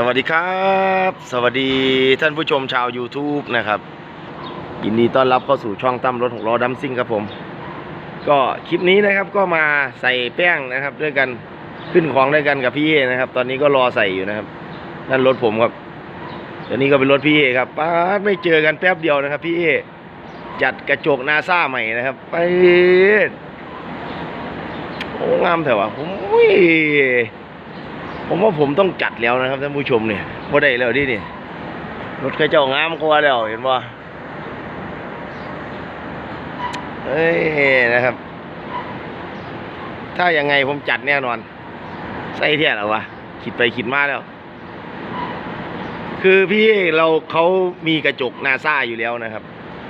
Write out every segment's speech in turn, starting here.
สวัสดีครับ สวัสดีท่านผู้ชมชาว YouTube นะครับยินดีต้อนรับเข้าสู่ช่องตั้มรถหกล้อดัมซิ่งครับผม ก็คลิปนี้นะครับก็มาใส่แป้งนะครับ ด้วยกันขึ้นของด้วยกันกับพี่เอนะครับ ตอนนี้ก็รอใส่อยู่นะครับ นั่นรถผมครับเดี๋ยวนี้ก็เป็นรถพี่เอครับป้าไม่เจอกันแป๊บเดียวนะครับ พี่เอจัดกระจกนาซาใหม่นะครับ ไปโอ้งามแต่ว่าผมอุ้ย ผมว่าผมต้องจัดแล้วนะครับท่านผู้ชมเนี่ยบ่ได้แล้วดิเนี่รถใครเจ้างามกว่าแล้วเห็นป่เอ้ยนะครับ ถ้ายังไงผมจัดแน่นอน ใส่เที่ยหรอวะคิดไปคิดมาแล้ว คือพี่เราเขามีกระจกนาซาอยู่แล้วนะครับ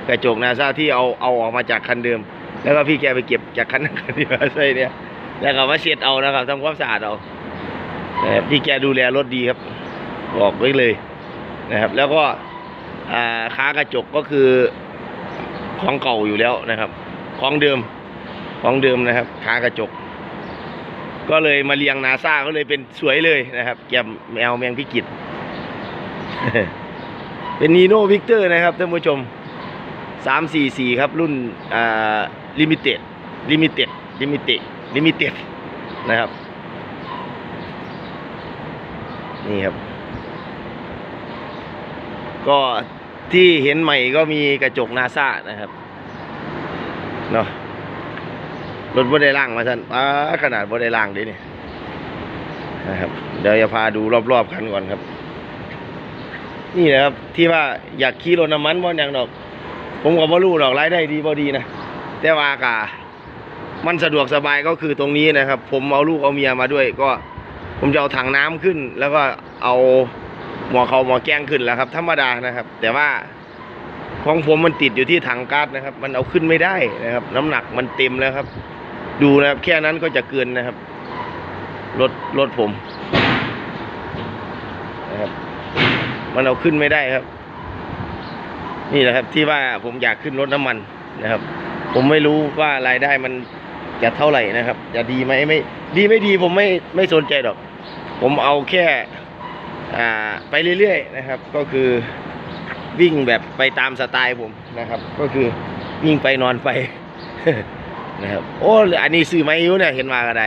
กระจกนาซาที่เอาเอาออกมาจากคันเดิม แล้วก็พี่แกไปเก็บจากคันนั้นคันที่มาใส่เนี่ยแล้วก็มาเช็ดเอานะครับทำความสะอาดเอา นะครับพี่แกดูแลรถดีครับ บอกไว้เลยนะครับ แล้วก็ค้ากระจกก็คือของเก่าอยู่แล้วนะครับ ของเดิมของเดิมนะครับค้ากระจก ก็เลยมาเรียงนาซาก็เลยเป็นสวยเลยนะครับ แกมแมวแมงพิกิตเป็นนีโน่วิกเตอร์นะครับท่านผู้ชมสามสี่สี่ครับ รุ่นอ่าลิมิเต็ดลิมิเต็ดลิมิเต็ดลิมิเต็ดนะครับ นี่ครับ ก็ที่เห็นใหม่ก็มีกระจกนาซานะครับเนาะรถบ่ได้ล่างมาท่านอ้าขนาดบ่ได้ล่างดิเนี่ยนะครับ เดี๋ยวจะพาดูรอบๆคันก่อนครับ นี่นะครับ ที่ว่าอยากขี่รถน้ำมันบ่อย่างดอก ผมก็บ่รู้ดอกรายได้ดีบ่ดีนะแต่ว่ากะมันสะดวกสบายก็คือตรงนี้นะครับ ผมเอาลูกเอาเมียมาด้วยก็ ผมจะเอาถังน้ำขึ้น แล้วก็เอาหมอเขาหมอแกงขึ้นแล้วครับ ธรรมดานะครับ แต่ว่าของผมมันติดอยู่ที่ถังก๊าซนะครับ มันเอาขึ้นไม่ได้นะครับ น้ำหนักมันเต็มแล้วครับ ดูนะครับแค่นั้นก็จะเกินนะครับรถรถผมนะครับ มันเอาขึ้นไม่ได้ครับ นี่แหละครับที่ว่าผมอยากขึ้นรถน้ำมันนะครับ ผมไม่รู้ว่ารายได้มันจะเท่าไหร่นะครับ จะดีไหมไม่ ดีไม่ดีผมไม่ไม่สนใจหรอก ผมเอาแค่ไปเรื่อยๆนะครับ ก็คือวิ่งแบบไปตามสไตล์ผมนะครับ ก็คือวิ่งไปนอนไปนะครับโอ้อันนี้ซื้อไมาอยู่เนี่ยเห็นมาก็ได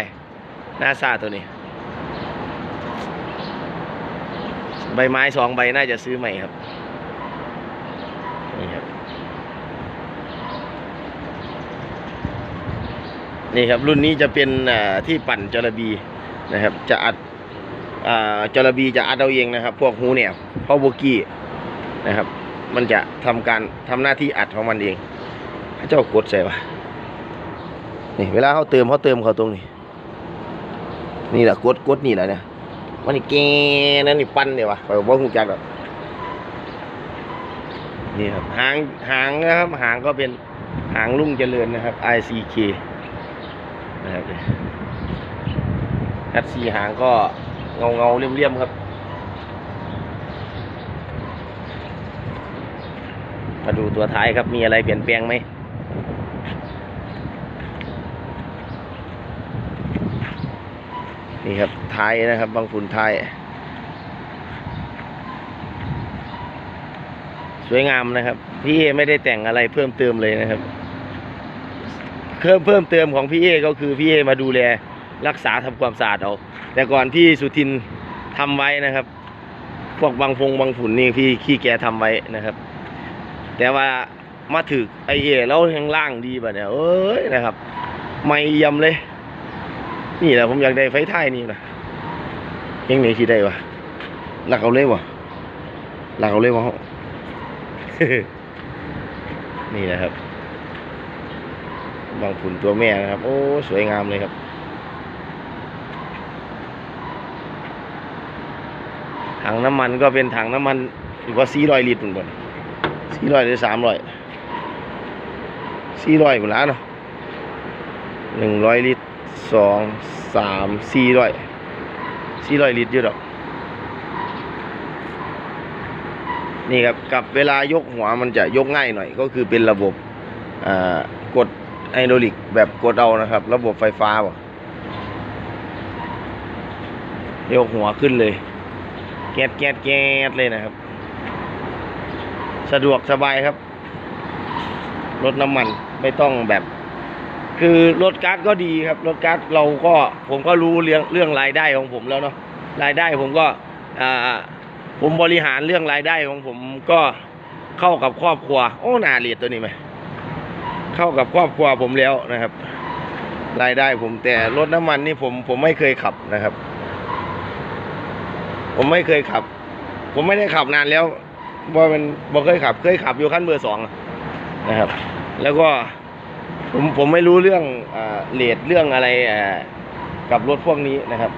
หน้าซาตัวนี้ ใบไม้สองใบน่าจะซื้อใหม่ครับนี่ครับ นี่ครับรุ่นนี้จะเป็นที่ปั่นจระบีนะครับ จะอัด จระบีจะอัดเอาเองนะครับ พวกหูเนี่ยเพราะโบกี้นะครับ มันจะทำการทำหน้าที่อัดของมันเองเจ้ากดใส่ปะนี่เวลาเขาเติมเขาเติมเขาตรงนี้ นี่แหละกดกดนี่แหละเนี่ยมันนี่แกนั่นนี่ปั้นเนี่ยวะคอยบอกหูจักหรอกนี่ครับหางหางนะครับหางก็เป็นหางลุ่งเจริญนะครับ ICK นะครับคัดสีหางก็ เงาเงาเลี่ยมๆครับ มาดูตัวท้ายครับมีอะไรเปลี่ยนแปลงไหมนี่ครับท้ายนะครับ บางฝุ่นท้าย สวยงามนะครับ พี่เอไม่ได้แต่งอะไรเพิ่มเติมเลยนะครับเพิ่มเพิ่มเติมของพี่เอก็คือพี่เอมาดูแลรักษาทำความสะอาดเอา แต่ก่อนพี่สุทินทำไว้นะครับ พวกบางฟงบางฝุ่นนี่พี่ขี้แกทำไว้นะครับ แต่ว่ามาถึกไอเอแล้วแห้งล่างดีป่ะเนี่ยเอ้ยนะครับ ไม่เยี่ยมเลย นี่แหละผมอยากได้ไฟท้ายนี่นะยังไหนที่ได้วะหลักเอาเลยวะหลักเอาเลยวะนี่นะครับ บางผุนตัวแม่นะครับ โอ้ สวยงามเลยครับ ถังน้ำมันก็เป็นถังน้ำมันอยู่ว่าสี่ร้อยลิตรเหมือนกันสี่ร้อยหรือสามร้อยสี่ร้อยหมดแล้วเนาะหนึ่งร้อยลิตรสองสามสี่ร้อยสี่ร้อยลิตรอยู่ดอกนี่ครับกับเวลายกหัวมันจะยกง่ายหน่อย ก็คือเป็นระบบอ่ากดไฮดรอลิกแบบกดเอานะครับ ระบบไฟฟ้าบ่ยกหัวขึ้นเลย แก๊ดแก๊ดแก๊ดเลยนะครับ สะดวกสบายครับ รถน้ำมันไม่ต้องแบบ คือรถก๊าซก็ดีครับ รถก๊าซเราก็ผมก็รู้เรื่องเรื่องรายได้ของผมแล้วเนาะรายได้ผมก็อ่าผมบริหารเรื่องรายได้ของผมก็เข้ากับครอบครัว โอ้นาเรียดตัวนี้ไหมเข้ากับครอบครัวผมแล้วนะครับ รายได้ผมแต่รถน้ำมันนี่ผมผมไม่เคยขับนะครับ ผมไม่เคยขับ ผมไม่ได้ขับนานแล้วว่ามันบ่เคยขับ เคยขับอยู่ขั้นเบอร์สองนะครับ แล้วก็ผมผมไม่รู้เรื่องอ่าเลทเรื่องอะไรอ่ากับรถพวกนี้นะครับ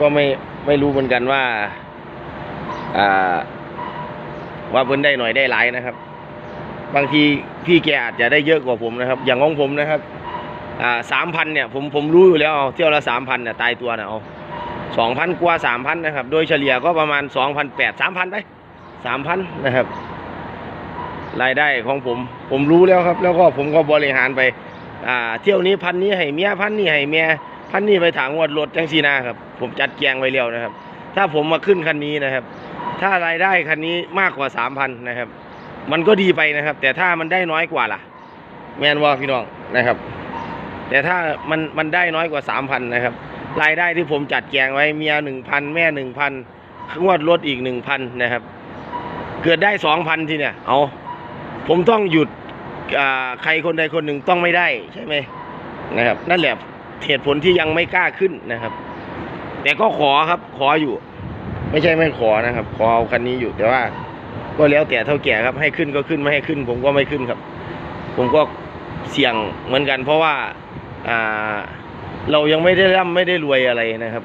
ก็ไม่ไม่รู้เหมือนกันว่าว่าเพิ่นได้หน่อยได้หลายนะครับ บางทีพี่แกอาจจะได้เยอะกว่าผมนะครับ อย่างของผมนะครับอ่าสามพันเนี่ยผมผมรู้อยู่แล้วเอาเที่ยวละสามพันเนี่ยตายตัวนะเอา สองพันกว่าสามพันนะครับ โดยเฉลี่ยก็ประมาณสองพันแปดสามพันไปสามพันนะครับ รายได้ของผม ผมรู้แล้วครับ แล้วก็ผมก็บริหารไป อ่า เที่ยวนี้พันนี้ให้เมียพันนี้ให้เมียพันนี้ไปถางวดรถจังสีนาครับ ผมจัดแจงไว้แล้วนะครับ ถ้าผมมาขึ้นคันนี้นะครับ ถ้ารายได้คันนี้มากกว่าสามพันนะครับ มันก็ดีไปนะครับ แต่ถ้ามันได้น้อยกว่าล่ะ แมนว่าพี่น้องนะครับ แต่ถ้ามันมันได้น้อยกว่าสามพันนะครับ รายได้ที่ผมจัดแจงไว้เมียหนึ่งพันแม่หนึ่งพันงวดรถอีกหนึ่งพันนะครับ เกิดได้สองพันทีเนี่ย เอาผมต้องหยุดใครคนใดคนหนึ่งต้องไม่ได้ใช่ไหมนะครับ นั่นแหละเหตุผลที่ยังไม่กล้าขึ้นนะครับ แต่ก็ขอครับขออยู่ ไม่ใช่ไม่ขอนะครับ ขอเอาคันนี้อยู่แต่ว่า ก็แล้วแต่เท่าแก่ครับ ให้ขึ้นก็ขึ้นไม่ให้ขึ้น ผมก็ไม่ขึ้นครับ ผมก็เสี่ยงเหมือนกัน เพราะว่าอ่า เรายังไม่ได้ร่ำไม่ได้รวยอะไรนะครับ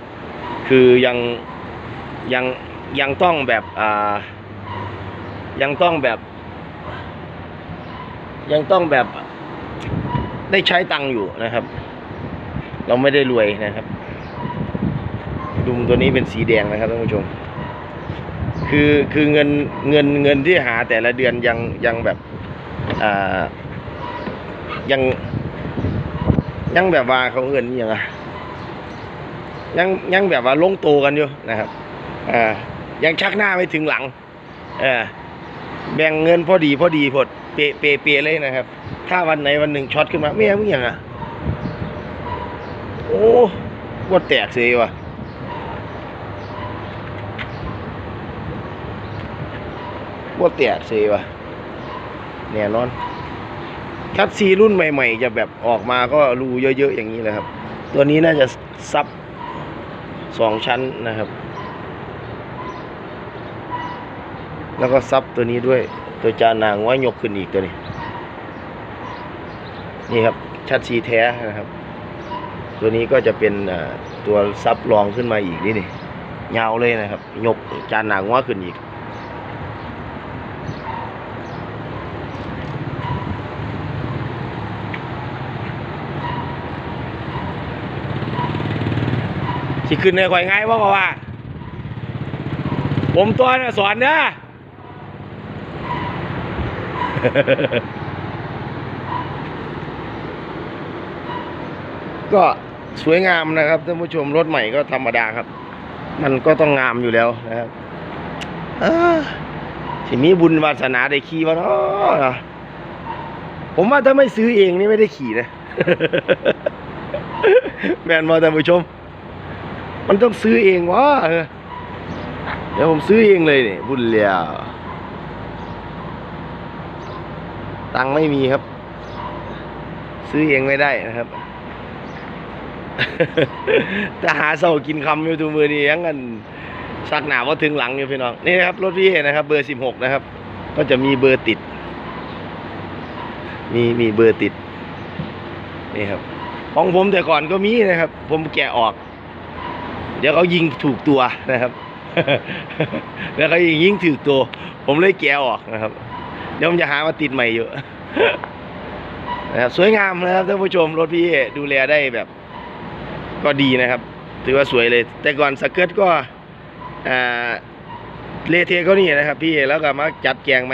คือยังยังยังต้องแบบอ่ายังต้องแบบ ยังต้องแบบได้ใช้ตังค์อยู่นะครับ เราไม่ได้รวยนะครับ ดุมตัวนี้เป็นสีแดงนะครับท่านผู้ชม คือคือเงินเงินเงินที่หาแต่ละเดือนยังยังแบบอ่ายัง ยังแบบว่าเขาเงินอย่างอะยังยังแบบว่าลงโตกันอยู่นะครับอ่ายังชักหน้าไม่ถึงหลังเออแบ่งเงินพอดีพอดีพดเปเปเปเลยนะครับ ถ้าวันไหนวันหนึ่งช็อตขึ้นมาไม่ยังอย่างอะโอ้ว่าแตกเสียว่ะว่าแตกเสียว่ะแน่นอน คัดซีรุ่นใหม่ ๆ จะแบบออกมาก็รูเยอะๆอย่างนี้เลยครับ ตัวนี้น่าจะซับสองชั้นนะครับ แล้วก็ซับตัวนี้ด้วย ตัวจานนางไว้ยกขึ้นอีกตัวนี้ นี่ครับชัดซีแท้นะครับ ตัวนี้ก็จะเป็นตัวซับรองขึ้นมาอีกนี่นี่ยาวเลยนะครับ ยกจานหนางว่าขึ้นอีก สิขึ้นในข่อยง่ายว่าก็ว่า ผมตัวน่ะสอนนะก็สวยงามนะครับท่านผู้ชมรถใหม่ก็ธรรมดาครับ มันก็ต้องงามอยู่แล้วนะครับอ้าสิมีบุญวาสนาได้ขี่วะเนาะผมว่าถ้าไม่ซื้อเองนี่ไม่ได้ขี่นะ แมนมาท่านผู้ชม มันต้องซื้อเองวะเออเดี๋ยวผมซื้อเองเลยเนี่ยบุญแล้วตังไม่มีครับ ซื้อเองไม่ได้นะครับแต่หาเสากินคำอยู่ทุกมือนี่ยังกันสักหนาว่าถึงหลังอยู่พี่น้องนี่นะครับรถพี่นะครับ เบอร์สิบหกนะครับ ก็จะมีเบอร์ติด มีมีเบอร์ติดนี่ครับ ของผมแต่ก่อนก็มีนะครับ ผมแกะออก เดี๋ยวเขายิงถูกตัวนะครับแล้วเขายิงยิงถูกตัว ผมเลยแกะออกนะครับ เดี๋ยวผมจะหามาติดใหม่อยู่นะครับสวยงามนะครับท่านผู้ชมรถพี่เอดูแลได้แบบ ก็ดีนะครับ ถือว่าสวยเลย แต่ก่อนสเกิร์ตก็อ่าเลเทก็นี่นะครับ พี่แล้วก็มาจัดแกงไหม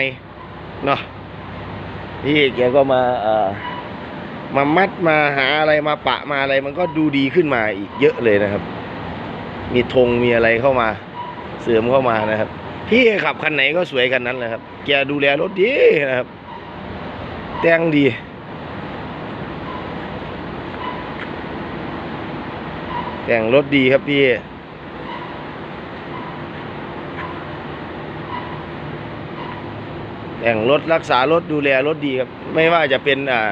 เนาะพี่แกก็มาเอ่อมามัดมาหาอะไรมาปะมาอะไรมันก็ดูดีขึ้นมาอีกเยอะเลยนะครับ มีธงมีอะไรเข้ามาเสริมเข้ามานะครับ พี่ขับคันไหนก็สวยกันนั้นแหละครับ แกดูแลรถดีนะครับ แต่งดีแต่งรถดีครับพี่ แต่งรถรักษารถดูแลรถดีครับ ไม่ว่าจะเป็นอ่า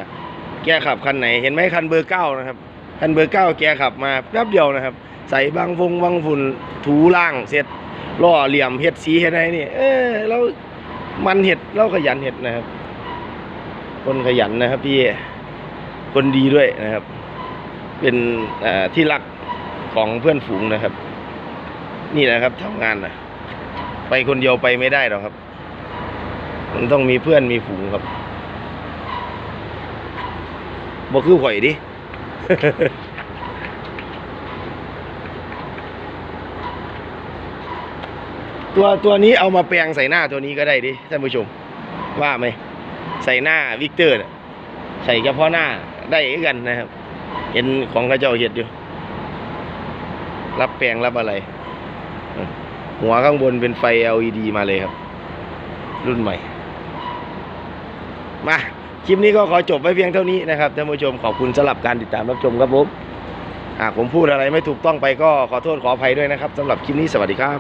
แกขับคันไหน เห็นไหมคันเบอร์เก้านะครับ คันเบอร์เก้าแกขับมาแป๊บเดียวนะครับ ใส่บางฟงบางฝุ่นถูล่างเสร็จล่อเหลี่ยมเห็ดสีเห็ดอะไรนี่เออเรามันเห็ดเราขยันเห็ดนะครับ คนขยันนะครับพี่คนดีด้วยนะครับ เป็นที่รักของเพื่อนฝูงนะครับ นี่แหละครับทำงานนะไปคนเดียวไปไม่ได้หรอกครับ มันต้องมีเพื่อนมีฝูงครับบ่คือข่อยดิ ตัวตัวนี้เอามาแปลงใส่หน้าตัวนี้ก็ได้ดิท่านผู้ชม ว่าไหมใส่หน้าวิกเตอร์ใส่เฉพาะหน้าได้กันนะครับ เห็นของกระเจ้าเห็ดอยู่รับแปลงรับอะไร หัวข้างบนเป็นไฟ LED มาเลยครับ รุ่นใหม่ มา คลิปนี้ก็ขอจบไว้เพียงเท่านี้นะครับท่านผู้ชมขอบคุณสำหรับการติดตามรับชมครับผมหากผมพูดอะไรไม่ถูกต้องไปก็ขอโทษขออภัยด้วยนะครับสำหรับคลิปนี้สวัสดีครับ